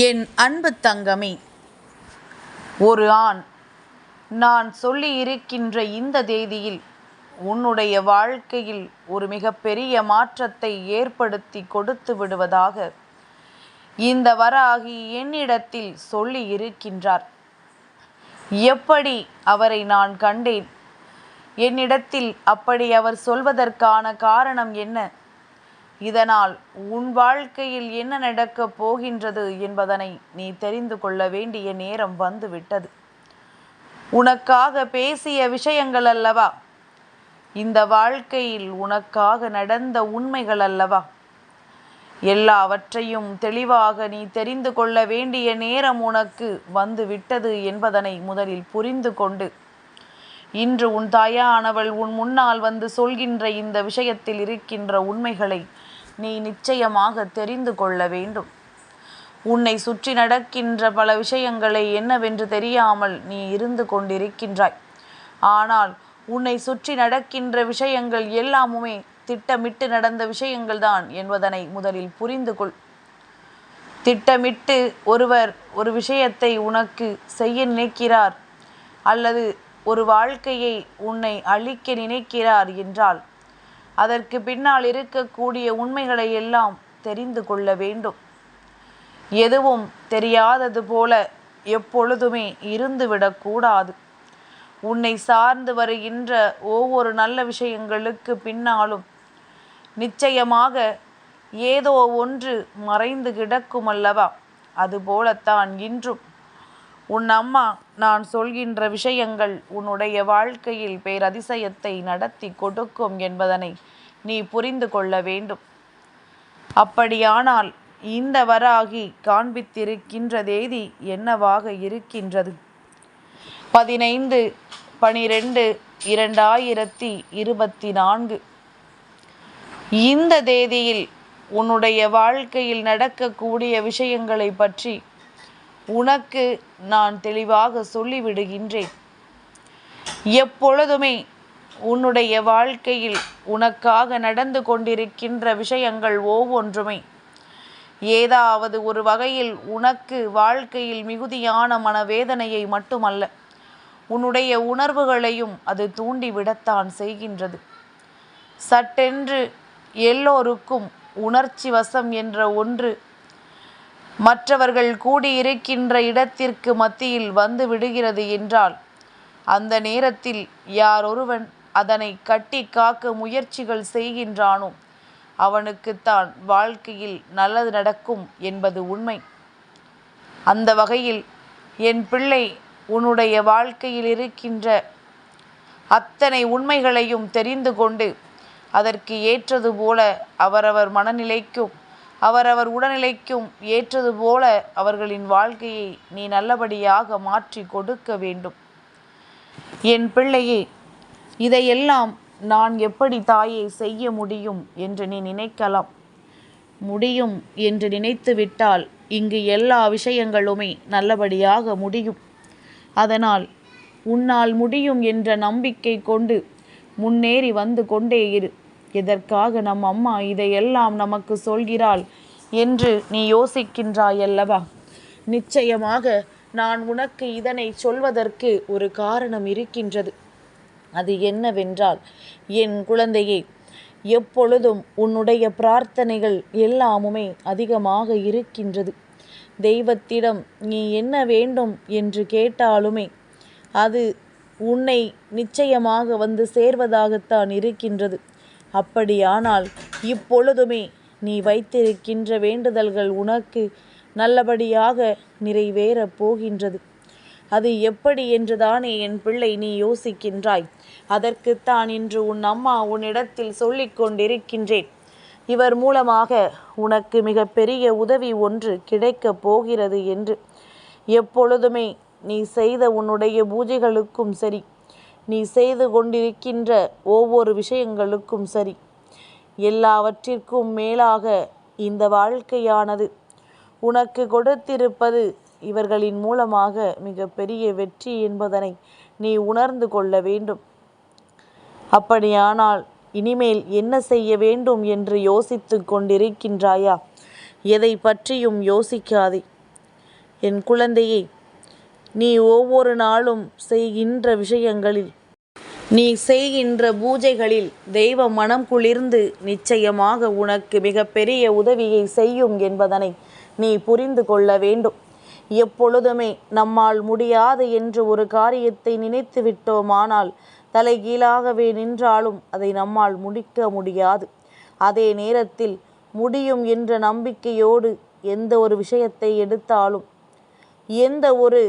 என் அன்பு தங்கமே ஒரு ஆண் நான் சொல்லி இருக்கின்ற இந்த தேதியில் உன்னுடைய வாழ்க்கையில் ஒரு மிகப்பெரிய மாற்றத்தை ஏற்படுத்தி கொடுத்து விடுவதாக இந்த வராகி என்னிடத்தில் சொல்லி இருக்கின்றார். எப்படி அவரை நான் கண்டேன்? என்னிடத்தில் அப்படி அவர் சொல்வதற்கான காரணம் என்ன? இதனால் உன் வாழ்க்கையில் என்ன நடக்கப் போகின்றது என்பதனை நீ தெரிந்து கொள்ள வேண்டிய நேரம் வந்துவிட்டது. உனக்காக பேசிய விஷயங்கள் அல்லவா? இந்த வாழ்க்கையில் உனக்காக நடந்த உண்மைகள் அல்லவா? எல்லாவற்றையும் தெளிவாக நீ தெரிந்து கொள்ள வேண்டிய நேரம் உனக்கு வந்து விட்டது என்பதனை முதலில் புரிந்து கொண்டு இன்று உன் தாயானவள் உன் முன்னால் வந்து சொல்கின்ற இந்த விஷயத்தில் இருக்கின்ற உண்மைகளை நீ நிச்சயமாக தெரிந்து கொள்ள வேண்டும். உன்னை சுற்றி நடக்கின்ற பல விஷயங்களை என்னவென்று தெரியாமல் நீ இருந்து கொண்டிருக்கின்றாய். ஆனால் உன்னை சுற்றி நடக்கின்ற விஷயங்கள் எல்லாமுமே திட்டமிட்டு நடந்த விஷயங்கள் தான் என்பதனை முதலில் புரிந்து கொள். திட்டமிட்டு ஒருவர் ஒரு விஷயத்தை உனக்கு செய்ய நினைக்கிறார் அல்லது ஒரு வாழ்க்கையை உன்னை அழிக்க நினைக்கிறார் என்றால் அதற்கு பின்னால் இருக்கக்கூடிய உண்மைகளை எல்லாம் தெரிந்து கொள்ள வேண்டும். எதுவும் தெரியாதது போல எப்பொழுதுமே இருந்துவிடக்கூடாது உன்னை சார்ந்து வருகின்ற ஒவ்வொரு நல்ல விஷயங்களுக்கு பின்னாலும் நிச்சயமாக ஏதோ ஒன்று மறைந்து கிடக்கும் அல்லவா அதுபோலத்தான் இன்றும். உன் அம்மா நான் சொல்கின்ற விஷயங்கள் உன்னுடைய வாழ்க்கையில் பேரதிசயத்தை நடத்தி கொடுக்கும் என்பதனை நீ புரிந்து கொள்ள வேண்டும். அப்படியானால் இந்த வராகி காண்பித்திருக்கின்ற தேதி என்னவாக இருக்கின்றது? பதினைந்து பனிரெண்டு இரண்டாயிரத்தி இருபத்தி நான்கு இந்த தேதியில் உன்னுடைய வாழ்க்கையில் நடக்கக்கூடிய விஷயங்களை பற்றி உனக்கு நான் தெளிவாக சொல்லிவிடுகின்றேன். எப்பொழுதுமே உன்னுடைய வாழ்க்கையில் உனக்காக நடந்து கொண்டிருக்கின்ற விஷயங்கள் ஒவ்வொன்றுமே. ஏதாவது ஒரு வகையில் உனக்கு வாழ்க்கையில் மிகுதியான மனவேதனையை மட்டுமல்ல உன்னுடைய உணர்வுகளையும் அது தூண்டிவிடத்தான் செய்கின்றது. சட்டென்று எல்லோருக்கும் உணர்ச்சி வசம் என்ற ஒன்று மற்றவர்கள் கூடியிருக்கின்ற இடத்திற்கு மத்தியில் வந்து விடுகிறது என்றால் அந்த நேரத்தில் யாரொருவன் அதனை கட்டி காக்க முயற்சிகள் செய்கின்றானோ அவனுக்குத்தான் வாழ்க்கையில் நல்லது நடக்கும் என்பது உண்மை. அந்த வகையில் என் பிள்ளை உன்னுடைய வாழ்க்கையில் இருக்கின்ற அத்தனை உண்மைகளையும் தெரிந்து கொண்டு அதற்கு ஏற்றது போல அவரவர் மனநிலைக்கும் அவரவர் உடல்நிலைக்கும் ஏற்றது போல அவர்களின் வாழ்க்கையை நீ நல்லபடியாக மாற்றி கொடுக்க வேண்டும். என் பிள்ளையே இதையெல்லாம் நான் எப்படி தாயை செய்ய முடியும் என்று நீ நினைக்கலாம். முடியும் என்று நினைத்து விட்டால் இங்கு எல்லா விஷயங்களுமே நல்லபடியாக முடியும். அதனால் உன்னால் முடியும் என்ற நம்பிக்கை கொண்டு முன்னேறி வந்து கொண்டே இரு. எதற்காக நம் அம்மா இதையெல்லாம் நமக்கு சொல்கிறாள் என்று நீ யோசிக்கின்றாயல்லவா? நிச்சயமாக நான் உனக்கு இதனை சொல்வதற்கு ஒரு காரணம் இருக்கின்றது. அது என்னவென்றால் என் குழந்தையே எப்பொழுதும் உன்னுடைய பிரார்த்தனைகள் எல்லாமுமே அதிகமாக இருக்கின்றது. தெய்வத்திடம் நீ என்ன வேண்டும் என்று கேட்டாலுமே அது உன்னை நிச்சயமாக வந்து சேர்வதாகத்தான் இருக்கின்றது. அப்படியானால் இப்பொழுதுமே நீ வைத்திருக்கின்ற வேண்டுதல்கள் உனக்கு நல்லபடியாக நிறைவேறப் போகின்றது. அது எப்படி என்றுதானே என் பிள்ளை நீ யோசிக்கின்றாய். அதற்குத்தான் இன்று உன் அம்மா உன்னிடத்தில் சொல்லிக் கொண்டிருக்கின்றேன். இவர் மூலமாக உனக்கு மிகப்பெரிய உதவி ஒன்று கிடைக்கப் போகிறது என்று. எப்பொழுதுமே நீ செய்த உன்னுடைய பூஜைகளுக்கும் சரி நீ செய்து கொண்டிருக்கின்ற ஒவ்வொரு விஷயங்களுக்கும் சரி. எல்லாவற்றிற்கும் மேலாக இந்த வாழ்க்கையானது. உனக்கு கொடுத்திருப்பது இவர்களின் மூலமாக மிகப்பெரிய வெற்றி என்பதனை நீ உணர்ந்து கொள்ள வேண்டும். அப்படியானால் இனிமேல் என்ன செய்ய வேண்டும் என்று யோசித்து கொண்டிருக்கின்றாயா? எதை பற்றியும் யோசிக்காதே. என் குழந்தையை நீ ஒவ்வொரு நாளும் செய்கின்ற விஷயங்களில் நீ செய்கின்ற பூஜைகளில் தெய்வ மனம் குளிர்ந்து நிச்சயமாக உனக்கு மிகப்பெரிய உதவியை செய்யும் என்பதனை நீ புரிந்து கொள்ள வேண்டும். எப்பொழுதுமே நம்மால் முடியாது என்று ஒரு காரியத்தை நினைத்து விட்டோமானால் தலைகீழாகவே நின்றாலும் அதை நம்மால் முடிக்க முடியாது. அதே நேரத்தில் முடியும் என்ற நம்பிக்கையோடு எந்த ஒரு விஷயத்தை எடுத்தாலும் எந்த ஒரு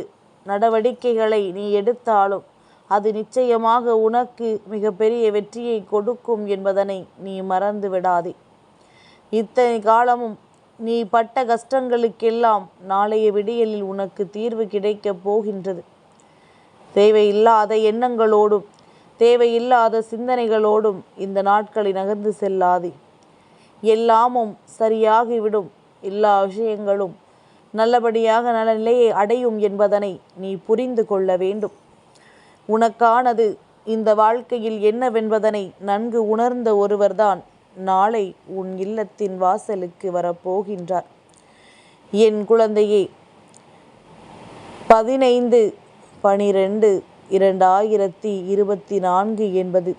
நடவடிக்கைகளை நீ எடுத்தாலும் அது நிச்சயமாக உனக்கு மிகப்பெரிய வெற்றியை கொடுக்கும் என்பதனை நீ மறந்து விடாதே. இத்தனை காலமும் நீ பட்ட கஷ்டங்களுக்கெல்லாம் நாளைய விடியலில் உனக்கு தீர்வு கிடைக்கப் போகின்றது. தேவையில்லாத எண்ணங்களோடும் தேவையில்லாத சிந்தனைகளோடும் இந்த நாட்களை நகர்ந்து செல்லாதே. எல்லாமும் சரியாகிவிடும். எல்லா விஷயங்களும் நல்லபடியாக நல்ல நிலையை அடையும் என்பதனை நீ புரிந்து கொள்ள வேண்டும். உனக்கானது இந்த வாழ்க்கையில் என்னவென்பதனை நன்கு உணர்ந்த ஒருவர்தான் நாளை உன் இல்லத்தின் வாசலுக்கு வரப்போகின்றார். என் குழந்தையே பதினைந்து பனிரெண்டு இரண்டாயிரத்தி இருபத்தி நான்கு என்பது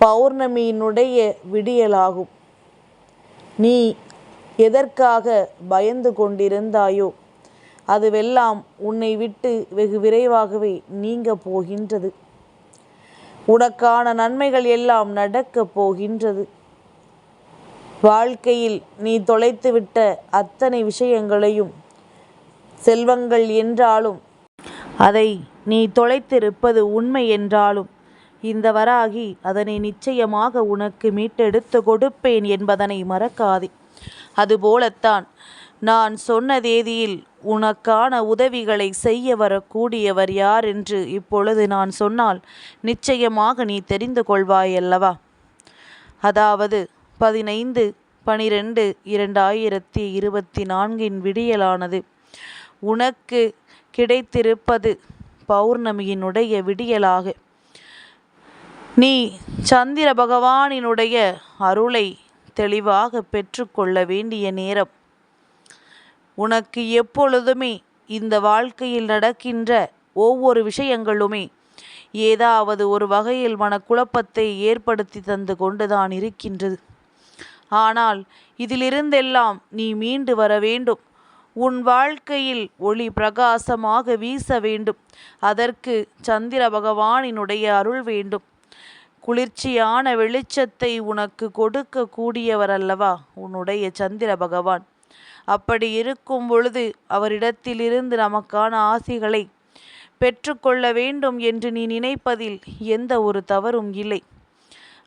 பௌர்ணமியினுடைய விடியலாகும். நீ எதற்காக பயந்து கொண்டிருந்தாயோ அதுவெல்லாம் உன்னை விட்டு வெகு விரைவாகவே நீங்க போகின்றது. உனக்கான நன்மைகள் எல்லாம் நடக்கப் போகின்றது. வாழ்க்கையில் நீ தொலைத்துவிட்ட அத்தனை விஷயங்களையும் செல்வங்கள் என்றாலும் அதை நீ தொலைத்திருப்பது உண்மை என்றாலும் இந்த வராகி அதனை நிச்சயமாக உனக்கு மீட்டெடுத்து கொடுப்பேன் என்பதனை மறக்காதே. அதுபோலத்தான் நான் சொன்ன தேதியில் உனக்கான உதவிகளை செய்ய வரக்கூடியவர் யார் என்று இப்பொழுது நான் சொன்னால் நிச்சயமாக நீ தெரிந்து கொள்வாய் அல்லவா அதாவது பதினைந்து பனிரெண்டு இரண்டாயிரத்தி இருபத்தி நான்கின் விடியலானது. உனக்கு கிடைத்திருப்பது பௌர்ணமியினுடைய விடியலாக. நீ சந்திர பகவானினுடைய அருளை தெளிவாக பெற்றுக்கொள்ள வேண்டிய நேரம். உனக்கு எப்பொழுதுமே இந்த வாழ்க்கையில் நடக்கின்ற ஒவ்வொரு விஷயங்களுமே ஏதாவது ஒரு வகையில் மனக்குழப்பத்தை ஏற்படுத்தி தந்து கொண்டுதான் இருக்கின்றது. ஆனால் இதிலிருந்தெல்லாம் நீ மீண்டு வர வேண்டும். உன் வாழ்க்கையில் ஒளி பிரகாசமாக வீச வேண்டும். அதற்கு சந்திர பகவானினுடைய அருள் வேண்டும். குளிர்ச்சியான வெளிச்சத்தை உனக்கு கொடுக்க கூடியவர் அல்லவா உன்னுடைய சந்திர பகவான். அப்படி இருக்கும் பொழுது அவரிடத்திலிருந்து நமக்கான ஆசிகளை பெற்றுக்கொள்ள வேண்டும் என்று நீ நினைப்பதில் எந்த ஒரு தவறும் இல்லை.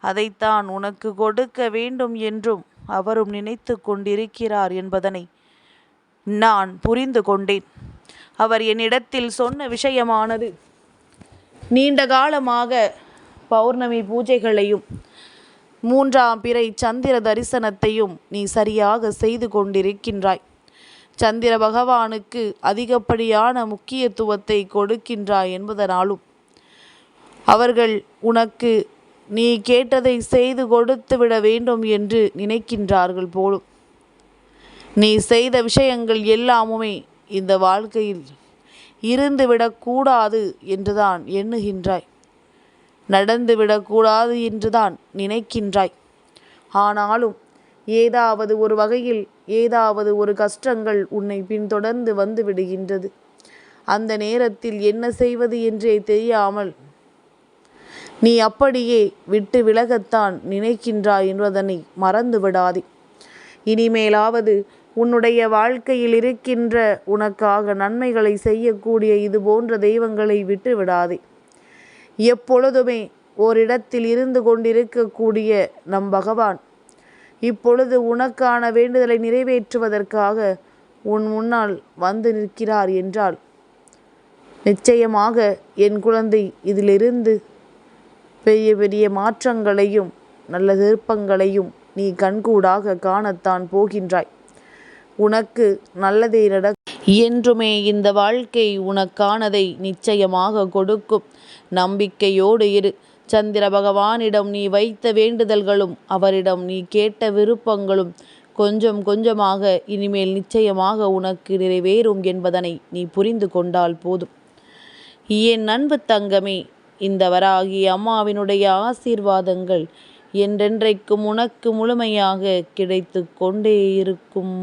அதைத்தான் உனக்கு கொடுக்க வேண்டும் என்றும் அவரும் நினைத்து கொண்டிருக்கிறார் என்பதனை நான் புரிந்து கொண்டேன். அவர் என்னிடத்தில் சொன்ன விஷயமானது நீண்ட காலமாக பௌர்ணமி பூஜைகளையும் மூன்றாம் பிறை சந்திர தரிசனத்தையும் நீ சரியாக செய்து கொண்டிருக்கின்றாய். சந்திர பகவானுக்கு அதிகப்படியான முக்கியத்துவத்தை கொடுக்கின்றாய் என்பதனாலும் அவர்கள் உனக்கு நீ கேட்டதை செய்து கொடுத்து விட வேண்டும் என்று நினைக்கின்றார்கள் போலும். நீ செய்த விஷயங்கள் எல்லாமுமே இந்த வாழ்க்கையில் இருந்துவிடக்கூடாது என்றுதான் எண்ணுகின்றாய். நடந்துவிடக்கூடாது என்றுதான் நினைக்கின்றாய். ஆனாலும் ஏதாவது ஒரு வகையில் ஏதாவது ஒரு கஷ்டங்கள் உன்னை பின்தொடர்ந்து வந்து விடுகின்றது. அந்த நேரத்தில் என்ன செய்வது என்றே தெரியாமல் நீ அப்படியே விட்டு விலகத்தான் நினைக்கின்றாய் என்பதனை மறந்து விடாதே. இனிமேலாவது உன்னுடைய வாழ்க்கையில் இருக்கின்ற உனக்காக நன்மைகளை செய்யக்கூடிய இது போன்ற தெய்வங்களை விட்டு விடாதே. எப்பொழுதுமே ஓரிடத்தில் இருந்து கொண்டிருக்கக்கூடிய நம் பகவான். இப்பொழுது உனக்கான வேண்டுதலை நிறைவேற்றுவதற்காக உன் முன்னால் வந்து நிற்கிறார் என்றால் நிச்சயமாக என் குழந்தை இதிலிருந்து பெரிய பெரிய மாற்றங்களையும் நல்ல திருப்பங்களையும் நீ கண்கூடாக காணத்தான் போகின்றாய். உனக்கு நல்லதே நட என்றுமே இந்த வாழ்க்கை உனக்கானதை நிச்சயமாக கொடுக்கும். நம்பிக்கையோடு இரு. சந்திர பகவானிடம் நீ வைத்த வேண்டுதல்களும் அவரிடம் நீ கேட்ட விருப்பங்களும் கொஞ்சம் கொஞ்சமாக இனிமேல் நிச்சயமாக உனக்கு நிறைவேறும் என்பதனை நீ புரிந்து கொண்டால் போதும். என் அன்பு தங்கமே இந்த வராகி அம்மாவினுடைய ஆசீர்வாதங்கள் என்றென்றைக்கும் உனக்கு முழுமையாக கிடைத்து கொண்டே இருக்கும்.